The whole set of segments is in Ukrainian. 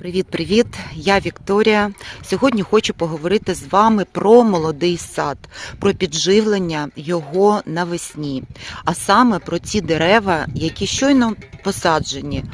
Привіт-привіт! Я Вікторія. Сьогодні хочу поговорити з вами про молодий сад, про підживлення його навесні, а саме про ті дерева, які щойно посаджені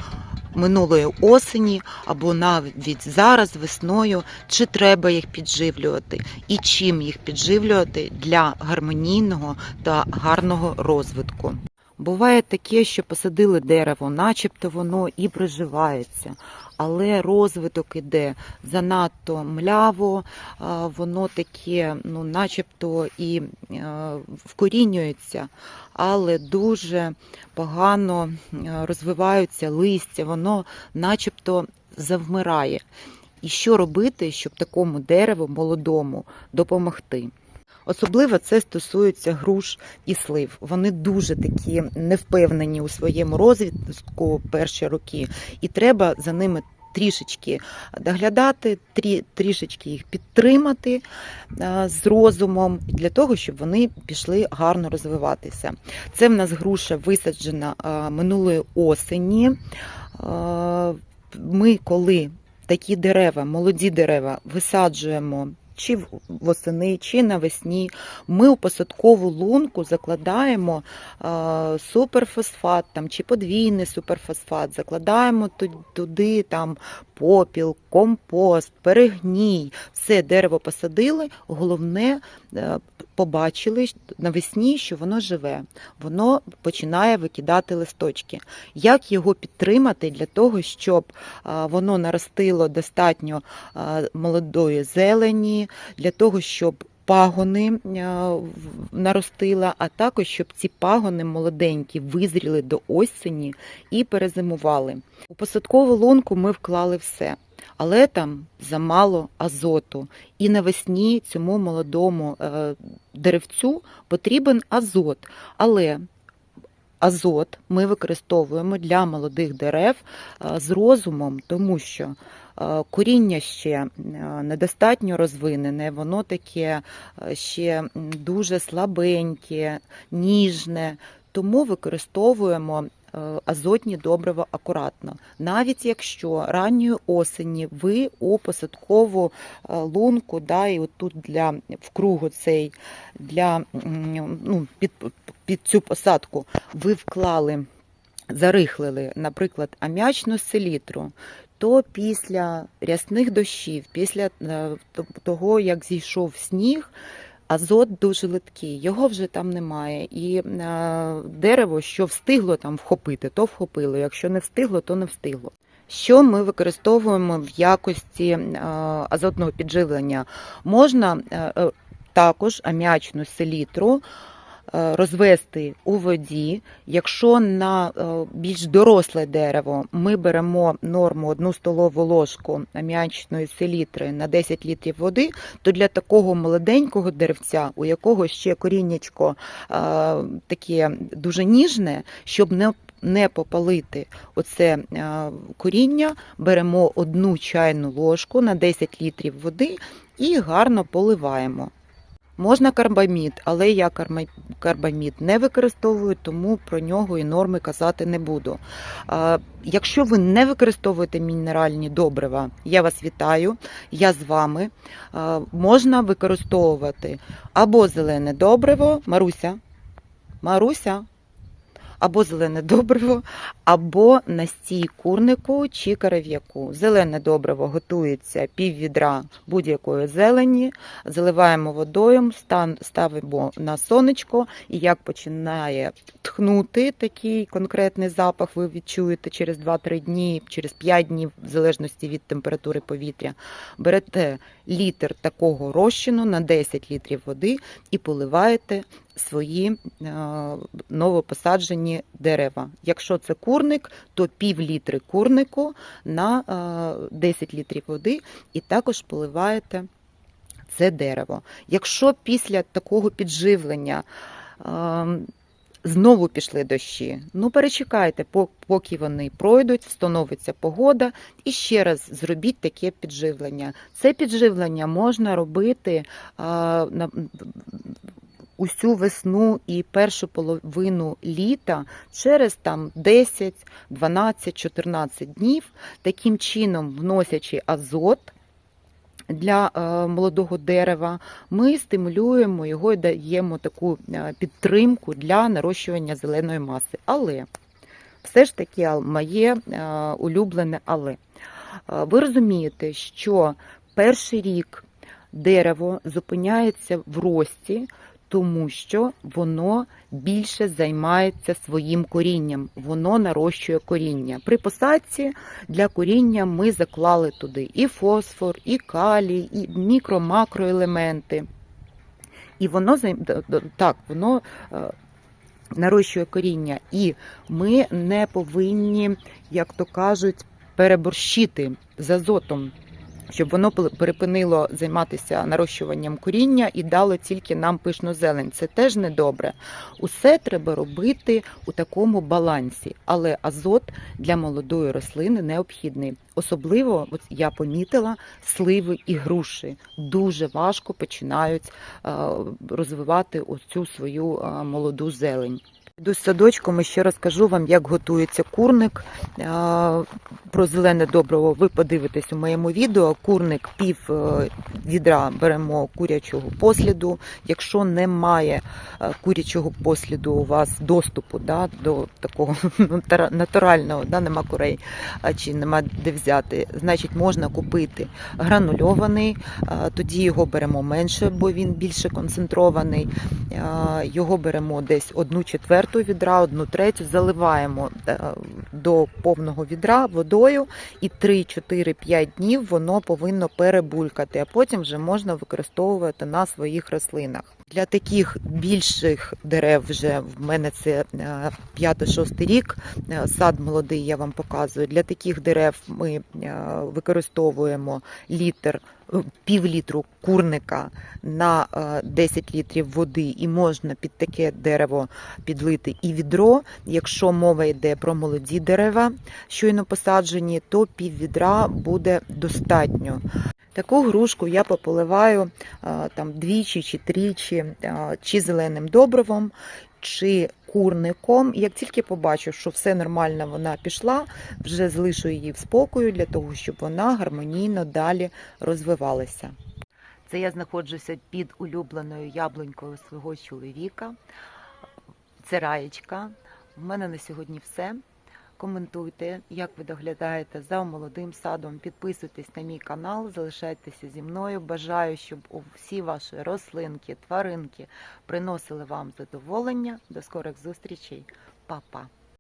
минулої осені або навіть зараз весною, чи треба їх підживлювати і чим їх підживлювати для гармонійного та гарного розвитку. Буває таке, що посадили дерево, начебто воно і приживається, але розвиток іде занадто мляво, воно таке, ну, начебто і е, вкорінюється, але дуже погано е, розвиваються листя, воно начебто завмирає. І що робити, щоб такому дереву молодому допомогти? Особливо це стосується груш і слив. Вони дуже такі невпевнені у своєму розвитку перші роки, і треба за ними трішечки доглядати, трі, трішечки їх підтримати а, з розумом для того, щоб вони пішли гарно розвиватися. Це в нас груша висаджена а, минулої осені. А, Ми, коли такі дерева, молоді дерева, висаджуємо чи восени, чи навесні. Ми у посадкову лунку закладаємо суперфосфат там, чи подвійний суперфосфат, закладаємо туди там, попіл, компост, перегній. Все дерево посадили. Головне, е, побачили навесні, що воно живе, воно починає викидати листочки. Як його підтримати для того, щоб воно наростило достатньо молодої зелені, для того, щоб пагони наростила, а також щоб ці пагони молоденькі визріли до осені і перезимували. У посадкову лунку ми вклали все. Але там замало азоту, і навесні цьому молодому е, деревцю потрібен азот. Але азот ми використовуємо для молодих дерев е, з розумом, тому що е, коріння ще е, недостатньо розвинене, воно таке е, ще дуже слабеньке, ніжне. Тому використовуємо е, азотні добрива акуратно. Навіть якщо ранньої осені ви у посадкову лунку, да, і от тут для в кругу цей для ну, під, під цю посадку ви вклали, зарихлили, наприклад, ам'ячну селітру, то після рясних дощів, після е, того, як зійшов сніг, азот дуже литкий, його вже там немає. І е, дерево, що встигло там вхопити, то вхопило. Якщо не встигло, то не встигло. Що ми використовуємо в якості е, азотного підживлення? Можна також аміачну селітру розвести у воді. Якщо на е, більш доросле дерево ми беремо норму 1 столову ложку аміачної селітри на 10 літрів води, то для такого молоденького деревця, у якого ще коріннячко е, таке дуже ніжне, щоб не не попалити оце е, коріння, беремо одну чайну ложку на 10 літрів води і гарно поливаємо. Можна карбамід, але я карбамід не використовую, тому про нього і норми казати не буду. Якщо ви не використовуєте мінеральні добрива, я вас вітаю, я з вами. Можна використовувати або зелене добриво, Маруся, Маруся, або зелене добриво, або настій курнику чи карав'яку. Зелене добриво готується пів відра будь-якої зелені, заливаємо водою, ставимо на сонечко, і як починає тхнути такий конкретний запах, ви відчуєте через 2-3 дні, через 5 днів, в залежності від температури повітря. Берете літр такого розчину на 10 літрів води і поливаєте свої е, новопосаджені дерева. Якщо це курник, то пів літри курнику на е, 10 літрів води і також поливаєте це дерево. Якщо після такого підживлення е, знову пішли дощі, ну перечекайте, поки вони пройдуть, встановиться погода, і ще раз зробіть таке підживлення. Це підживлення можна робити на, усю весну і першу половину літа через там 10, 12, 14 днів, таким чином вносячи азот. Для е, молодого дерева ми стимулюємо його і даємо таку е, підтримку для нарощування зеленої маси. Але все ж таки моє е, улюблене але. Ви розумієте, що перший рік дерево зупиняється в рості, тому що воно більше займається своїм корінням, воно нарощує коріння. При посадці для коріння ми заклали туди і фосфор, і калій, і мікро-макроелементи. І воно так, воно е, нарощує коріння. І ми не повинні, як то кажуть, переборщити з азотом, щоб воно перепинило займатися нарощуванням коріння і дало тільки нам пишну зелень. Це теж недобре. Усе треба робити у такому балансі, але азот для молодої рослини необхідний. Особливо, от я помітила, сливи і груші дуже важко починають е, розвивати оцю свою е, молоду зелень. Йду з садочком і ще розкажу вам, як готується курник. Про зелене добриво ви подивитесь у моєму відео. Курник пів е, відра беремо курячого посліду. Якщо немає е, курячого посліду, у вас доступу да, до такого натурального, да, нема курей чи нема де взяти, значить можна купити гранульований, тоді його беремо менше, бо він більше концентрований. Його беремо десь одну четверту відра, одну третю, заливаємо е, до повного відра водою, і 3-4-5 днів воно повинно перебулькати, а потім вже можна використовувати на своїх рослинах. Для таких більших дерев вже в мене це 5-6 рік. е, Сад молодий, я вам показую. Для таких дерев ми е, використовуємо літр, е, пів літру курника на е, 10 літрів води, і можна під таке дерево підлити і відро. Якщо мова йде про молоді дерева, щойно посаджені, то пів відра буде достатньо. Таку грушку я пополиваю а, там двічі чи тричі, чи зеленим добривом, чи курником. Як тільки побачу, що все нормально, вона пішла, вже залишу її в спокою для того, щоб вона гармонійно далі розвивалася. Це я знаходжуся під улюбленою яблунькою свого чоловіка. Це раєчка. В мене на сьогодні все. Коментуйте, як ви доглядаєте за молодим садом. Підписуйтесь на мій канал, залишайтеся зі мною. Бажаю, щоб всі ваші рослинки, тваринки приносили вам задоволення. До скорих зустрічей, Па-па!